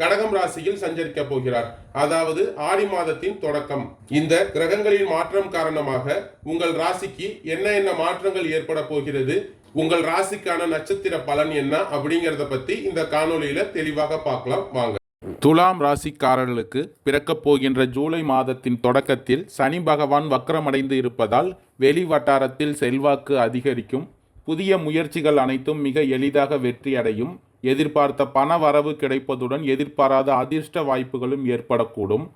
கடகம் ராசியில் சஞ்சரிக்க போகிறார். அதாவது ஆடி மாதத்தின் தொடக்கம். இந்த கிரகங்களின் மாற்றம் காரணமாக உங்கள் ராசிக்கு என்ன என்ன மாற்றங்கள் ஏற்பட போகிறது? உங்கள் ராசிக்கான நட்சத்திர பலன் என்ன? அப்படிங்கறத பத்தி இந்த காணொலியில தெளிவாக பார்க்கலாம். வாங்க. துலாம் ராசிக்காரர்களுக்கு பிறக்கப் போகின்ற ஜூலை மாதத்தின் தொடக்கத்தில் சனி பகவான் வக்கரமடைந்து இருப்பதால் வெளி வட்டாரத்தில் செல்வாக்கு அதிகரிக்கும். புதிய முயற்சிகள் அனைத்தும் மிக எளிதாக வெற்றியடையும். எதிர்பார்த்த பண வரவு கிடைப்பதுடன் எதிர்பாராத அதிர்ஷ்ட வாய்ப்புகளும் ஏற்படக்கூடும்.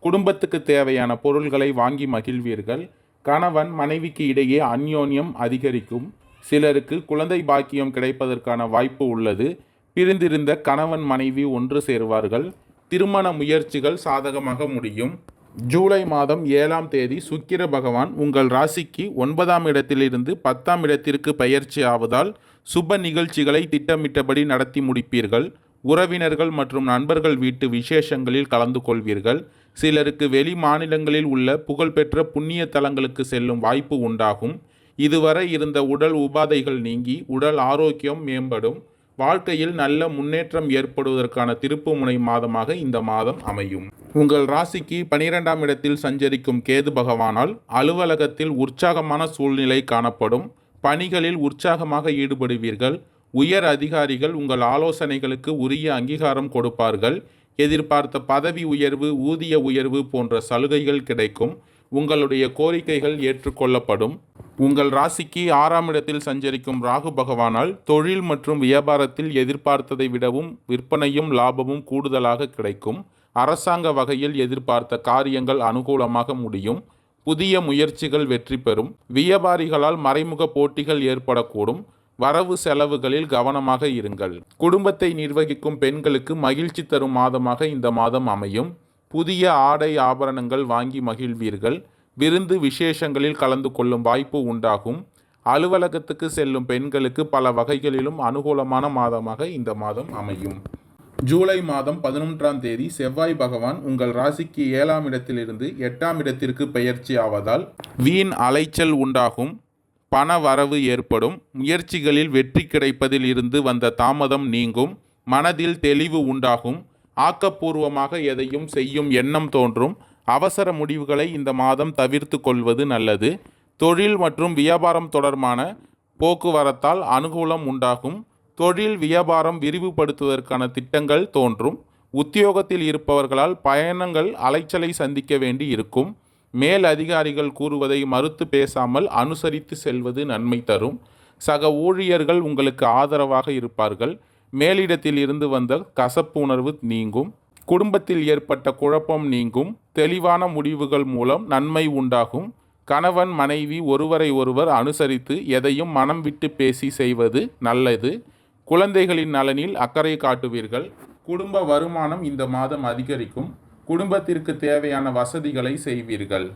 குடும்பத்துக்கு தேவையான பொருள்களை வாங்கி மகிழ்வீர்கள். கணவன் மனைவிக்கு இடையே அந்யோன்யம் அதிகரிக்கும். சிலருக்கு குழந்தை பாக்கியம் கிடைப்பதற்கான வாய்ப்பு உள்ளது. பிரிந்திருந்த கணவன் மனைவி ஒன்று சேருவார்கள். திருமண முயற்சிகள் சாதகமாக முடியும். ஜூலை மாதம் ஏழாம் தேதி சுக்கிர பகவான் உங்கள் ராசிக்கு ஒன்பதாம் இடத்திலிருந்து பத்தாம் இடத்திற்கு பயிற்சி ஆவதால் சுப நிகழ்ச்சிகளை திட்டமிட்டபடி நடத்தி முடிப்பீர்கள். உறவினர்கள் மற்றும் நண்பர்கள் வீட்டு விசேஷங்களில் கலந்து கொள்வீர்கள். சிலருக்கு வெளி மாநிலங்களில் உள்ள புகழ்பெற்ற புண்ணிய தலங்களுக்கு செல்லும் வாய்ப்பு உண்டாகும். இதுவரை இருந்த உடல் உபாதைகள் நீங்கி உடல் ஆரோக்கியம் மேம்படும். வாழ்க்கையில் நல்ல முன்னேற்றம் ஏற்படுவதற்கான திருப்புமுனை மாதமாக இந்த மாதம் அமையும். உங்கள் ராசிக்கு பனிரெண்டாம் இடத்தில் சஞ்சரிக்கும் கேது பகவானால் அலுவலகத்தில் உற்சாகமான சூழ்நிலை காணப்படும். பணிகளில் உற்சாகமாக ஈடுபடுவீர்கள். உயர் அதிகாரிகள் உங்கள் ஆலோசனைகளுக்கு உரிய அங்கீகாரம் கொடுப்பார்கள். எதிர்பார்த்த பதவி உயர்வு ஊதிய உயர்வு போன்ற சலுகைகள் கிடைக்கும். உங்களுடைய கோரிக்கைகள் ஏற்றுக்கொள்ளப்படும். உங்கள் ராசிக்கு ஆறாம் இடத்தில் சஞ்சரிக்கும் ராகு பகவானால் தொழில் மற்றும் வியாபாரத்தில் எதிர்பார்த்ததை விடவும் விற்பனையும் லாபமும் கூடுதலாக கிடைக்கும். அரசாங்க வகையில் எதிர்பார்த்த காரியங்கள் அனுகூலமாக முடியும். புதிய முயற்சிகள் வெற்றி பெறும். வியாபாரிகளால் மறைமுக போட்டிகள் ஏற்படக்கூடும். வரவு செலவுகளில் கவனமாக இருங்கள். குடும்பத்தை நிர்வகிக்கும் பெண்களுக்கு மகிழ்ச்சி தரும் மாதமாக இந்த மாதம் அமையும். புதிய ஆடை ஆபரணங்கள் வாங்கி மகிழ்வீர்கள். விருந்து விசேஷங்களில் கலந்து கொள்ளும் வாய்ப்பு உண்டாகும். அலுவலகத்துக்கு செல்லும் பெண்களுக்கு பல வகைகளிலும் அனுகூலமான மாதமாக இந்த மாதம் அமையும். ஜூலை மாதம் பதினொன்றாம் தேதி செவ்வாய் பகவான் உங்கள் ராசிக்கு ஏழாம் இடத்திலிருந்து எட்டாம் இடத்திற்கு பெயர்ச்சி ஆவதால் வீண் அலைச்சல் உண்டாகும். பண வரவு ஏற்படும். முயற்சிகளில் வெற்றி கிடைப்பதில் இருந்து வந்த தாமதம் நீங்கும். மனதில் தெளிவு உண்டாகும். ஆக்கப்பூர்வமாக எதையும் செய்யும் எண்ணம் தோன்றும். அவசர முடிவுகளை இந்த மாதம் தவிர்த்து கொள்வது நல்லது. தொழில் மற்றும் வியாபாரம் தொடர்பான போக்குவரத்தால் அனுகூலம் உண்டாகும். தொழில் வியாபாரம் விரிவுபடுத்துவதற்கான திட்டங்கள் தோன்றும். உத்தியோகத்தில் இருப்பவர்களால் பயணங்கள் அலைச்சலை சந்திக்க வேண்டி இருக்கும். மேல் அதிகாரிகள் கூறுவதை மறுத்து பேசாமல் அனுசரித்து செல்வது நன்மை தரும். சக ஊழியர்கள் உங்களுக்கு ஆதரவாக இருப்பார்கள். மேலிடத்தில் இருந்து வந்த கசப்பு உணர்வு நீங்கும் குடும்பத்தில் ஏற்பட்ட குழப்பம் நீங்கும் தெளிவான முடிவுகள் மூலம் நன்மை உண்டாகும். கணவன் மனைவி ஒருவரை ஒருவர் அனுசரித்து எதையும் மனம் விட்டு பேசி செய்வது நல்லது. குழந்தைகளின் நலனில் அக்கறை காட்டுவீர்கள். குடும்ப வருமானம் இந்த மாதம் அதிகரிக்கும். குடும்பத்திற்கு தேவையான வசதிகளை செய்வீர்கள்.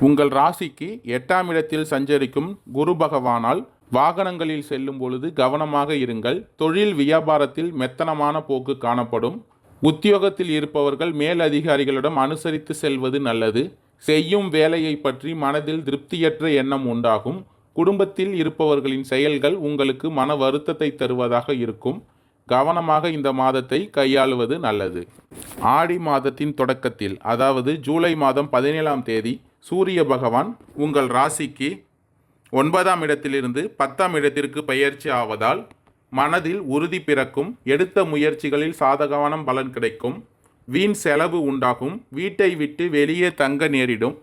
உங்கள் ராசிக்கு எட்டாம் இடத்தில் சஞ்சரிக்கும் குரு பகவானால் வாகனங்களில் செல்லும் பொழுது கவனமாக இருங்கள். தொழில் வியாபாரத்தில் மெத்தனமான போக்கு காணப்படும். உத்தியோகத்தில் இருப்பவர்கள் மேல் அதிகாரிகளிடம் அனுசரித்து செல்வது நல்லது. செய்யும் வேலையை பற்றி மனதில் திருப்தியற்ற எண்ணம் உண்டாகும். குடும்பத்தில் இருப்பவர்களின் செயல்கள் உங்களுக்கு மன வருத்தத்தை தருவதாக இருக்கும். கவனமாக இந்த மாதத்தை கையாளுவது நல்லது. ஆடி மாதத்தின் தொடக்கத்தில் அதாவது ஜூலை மாதம் பதினேழாம் தேதி சூரிய பகவான் உங்கள் ராசிக்கு ஒன்பதாம் இடத்திலிருந்து பத்தாம் இடத்திற்கு பயிற்சி ஆவதால் மனதில் உறுதி பிறக்கும் எடுத்த முயற்சிகளில் சாதகமான பலன் கிடைக்கும் வீண் செலவு உண்டாகும் வீட்டை விட்டு வெளியே தங்க நேரிடும்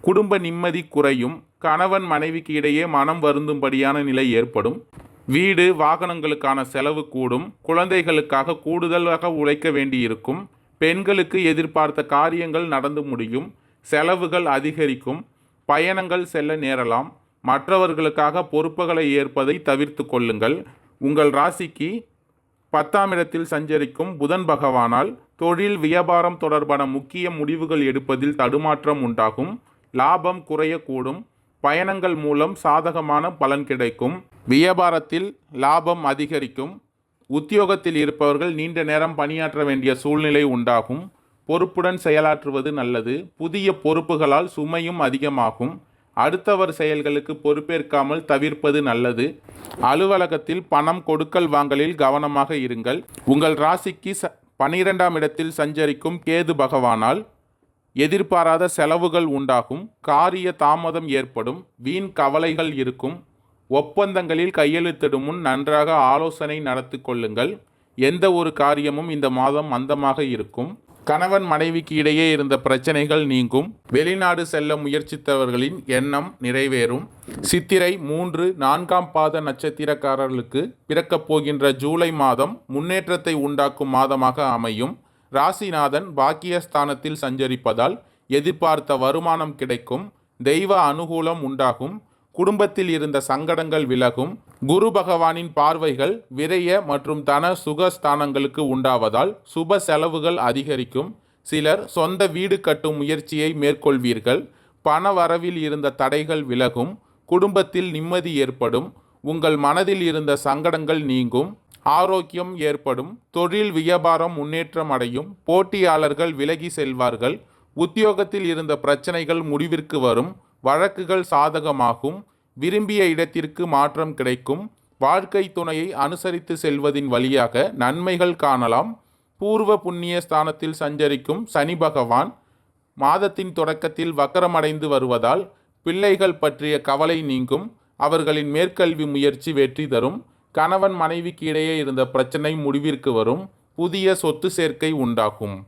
குடும்ப நிம்மதி குறையும் கணவன் மனைவிக்கு இடையே மனம் வருந்தும்படியான நிலை ஏற்படும் வீடு வாகனங்களுக்கான செலவு கூடும் குழந்தைகளுக்காக கூடுதலாக உழைக்க வேண்டியிருக்கும் பெண்களுக்கு எதிர்பார்த்த காரியங்கள் நடந்து முடியும் செலவுகள் அதிகரிக்கும் பயணங்கள் செல்ல நேரலாம் மற்றவர்களுக்காக பொறுப்புகளை ஏற்பதை தவிர்த்து கொள்ளுங்கள். உங்கள் ராசிக்கு பத்தாம் இடத்தில் சஞ்சரிக்கும் புதன் பகவானால் தொழில் வியாபாரம் தொடர்பான முக்கிய முடிவுகள் எடுப்பதில் தடுமாற்றம் உண்டாகும். லாபம் குறையக்கூடும். பயணங்கள் மூலம் சாதகமான பலன் கிடைக்கும். வியாபாரத்தில் லாபம் அதிகரிக்கும். உத்தியோகத்தில் இருப்பவர்கள் நீண்ட நேரம் பணியாற்ற வேண்டிய சூழ்நிலை உண்டாகும். பொறுப்புடன் செயலாற்றுவது நல்லது. புதிய பொறுப்புகளால் சுமையும் அதிகமாகும். அடுத்தவர் செயல்களுக்கு பொறுப்பேற்காமல் தவிர்ப்பது நல்லது. அலுவலகத்தில் பணம் கொடுக்கல் வாங்கலில் கவனமாக இருங்கள். உங்கள் ராசிக்கு ச பனிரெண்டாம் இடத்தில் சஞ்சரிக்கும் கேது பகவானால் எதிர்பாராத செலவுகள் உண்டாகும். காரிய தாமதம் ஏற்படும். வீண் கவலைகள் இருக்கும். ஒப்பந்தங்களில் கையெழுத்திடும் முன் நன்றாக ஆலோசனை நடத்தி கொள்ளுங்கள். எந்த ஒரு காரியமும் இந்த மாதம் மந்தமாக இருக்கும். கணவன் மனைவிக்கு இடையே இருந்த பிரச்சனைகள் நீங்கும். வெளிநாடு செல்ல முயற்சித்தவர்களின் எண்ணம் நிறைவேறும். சித்திரை மூன்று நான்காம் பாத நட்சத்திரக்காரர்களுக்கு பிறக்கப் போகின்ற ஜூலை மாதம் முன்னேற்றத்தை உண்டாக்கும் மாதமாக அமையும். ராசிநாதன் பாக்கியஸ்தானத்தில் சஞ்சரிப்பதால் எதிர்பார்த்த வருமானம் கிடைக்கும். தெய்வ அனுகூலம் உண்டாகும். குடும்பத்தில் இருந்த சங்கடங்கள் விலகும். குரு பகவானின் பார்வைகள் விரய மற்றும் தன சுகஸ்தானங்களுக்கு உண்டாவதால் சுப செலவுகள் அதிகரிக்கும். சிலர் சொந்த வீடு கட்டும் முயற்சியை மேற்கொள்வீர்கள். பண வரவில் இருந்த தடைகள் விலகும். குடும்பத்தில் நிம்மதி ஏற்படும். உங்கள் மனதில் இருந்த சங்கடங்கள் நீங்கும். ஆரோக்கியம் ஏற்படும். தொழில் வியாபாரம் முன்னேற்றம் அடையும். போட்டியாளர்கள் விலகி செல்வார்கள். உத்தியோகத்தில் இருந்த பிரச்சனைகள் முடிவிற்கு வரும். வழக்குகள் சாதகமாகும். விரும்பிய இடத்திற்கு மாற்றம் கிடைக்கும். வாழ்க்கை துணையை அனுசரித்து செல்வதின் வழியாக நன்மைகள் காணலாம். பூர்வ புண்ணிய ஸ்தானத்தில் சஞ்சரிக்கும் சனி பகவான் மாதத்தின் தொடக்கத்தில் வக்கரமடைந்து வருவதால் பிள்ளைகள் பற்றிய கவலை நீங்கும். அவர்களின் மேற்கல்வி முயற்சி வெற்றி தரும். கணவன் மனைவிக்கு இடையே இருந்த பிரச்சனை முடிவிற்கு வரும். புதிய சொத்து சேர்க்கை உண்டாகும்.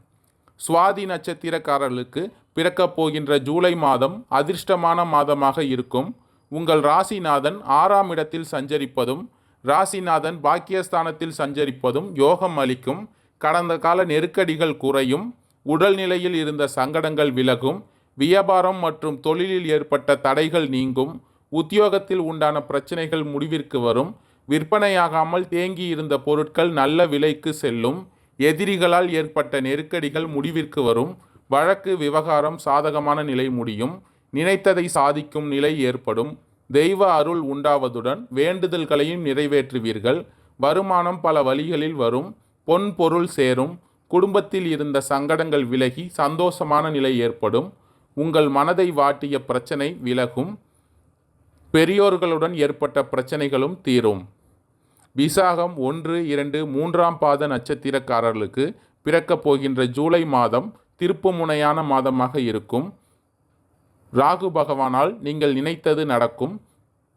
சுவாதி நட்சத்திரக்காரர்களுக்கு பிறக்கப் போகின்ற ஜூலை மாதம் அதிர்ஷ்டமான மாதமாக இருக்கும். உங்கள் ராசிநாதன் ஆறாம் இடத்தில் சஞ்சரிப்பதும் ராசிநாதன் பாக்கியஸ்தானத்தில் சஞ்சரிப்பதும் யோகம் அளிக்கும் கடந்த கால நெருக்கடிகள் குறையும் உடல்நிலையில் இருந்த சங்கடங்கள் விலகும் வியாபாரம் மற்றும் தொழிலில் ஏற்பட்ட தடைகள் நீங்கும் உத்தியோகத்தில் உண்டான பிரச்சனைகள் முடிவிற்கு வரும் விற்பனையாகாமல் தேங்கி இருந்த பொருட்கள் நல்ல விலைக்கு செல்லும் எதிரிகளால் ஏற்பட்ட நெருக்கடிகள் முடிவிற்கு வரும் வழக்கு விவகாரம் சாதகமான நிலை முடியும் நினைத்ததை சாதிக்கும் நிலை ஏற்படும். தெய்வ அருள் உண்டாவதுடன் வேண்டுதல்களையும் நிறைவேற்றுவீர்கள். வருமானம் பல வழிகளில் வரும். பொன் பொருள் சேரும். குடும்பத்தில் இருந்த சங்கடங்கள் விலகி சந்தோஷமான நிலை ஏற்படும். உங்கள் மனதை வாட்டிய பிரச்சனை விலகும். பெரியோர்களுடன் ஏற்பட்ட பிரச்சனைகளும் தீரும். விசாகம் ஒன்று இரண்டு மூன்றாம் பாத நட்சத்திரக்காரர்களுக்கு பிறக்கப் போகின்ற ஜூலை மாதம் திருப்புமுனையான மாதமாக இருக்கும். ராகு பகவானால் நீங்கள் நினைத்தது நடக்கும்.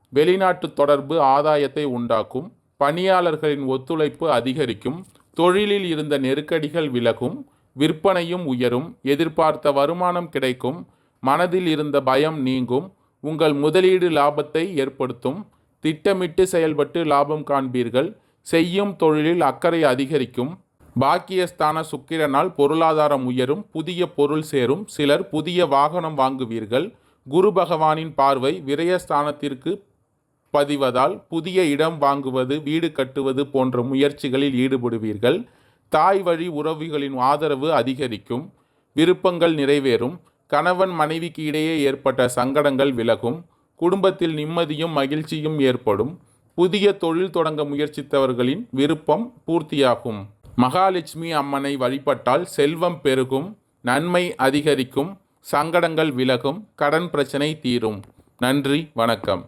வெளிநாட்டு தொடர்பு ஆதாயத்தை உண்டாக்கும். பணியாளர்களின் ஒத்துழைப்பு அதிகரிக்கும். தொழிலில் இருந்த நெருக்கடிகள் விலகும். விற்பனையும் உயரும். எதிர்பார்த்த வருமானம் கிடைக்கும். மனதில் இருந்த பயம் நீங்கும். உங்கள் முதலீடு லாபத்தை ஏற்படுத்தும். திட்டமிட்டு செயல்பட்டு லாபம் காண்பீர்கள். செய்யும் தொழிலில் அக்கறை அதிகரிக்கும். பாக்கியஸ்தான சுக்கிரனால் பொருளாதாரம் உயரும் புதிய பொருள் சேரும் சிலர் புதிய வாகனம் வாங்குவீர்கள். குரு பகவானின் பார்வை விரயஸ்தானத்திற்கு பதிவதால் புதிய இடம் வாங்குவது வீடு கட்டுவது போன்ற முயற்சிகளில் ஈடுபடுவீர்கள். தாய் வழி உறவுகளின் ஆதரவு அதிகரிக்கும் விருப்பங்கள் நிறைவேறும் கணவன் மனைவிக்கு இடையே ஏற்பட்ட சங்கடங்கள் விலகும் குடும்பத்தில் நிம்மதியும் மகிழ்ச்சியும் ஏற்படும். புதிய தொழில் தொடங்க முயற்சித்தவர்களின் விருப்பம் பூர்த்தியாகும். மகாலட்சுமி அம்மனை வழிபட்டால் செல்வம் பெருகும் நன்மை அதிகரிக்கும் சங்கடங்கள் விலகும் கடன் பிரச்சனை தீரும். நன்றி வணக்கம்.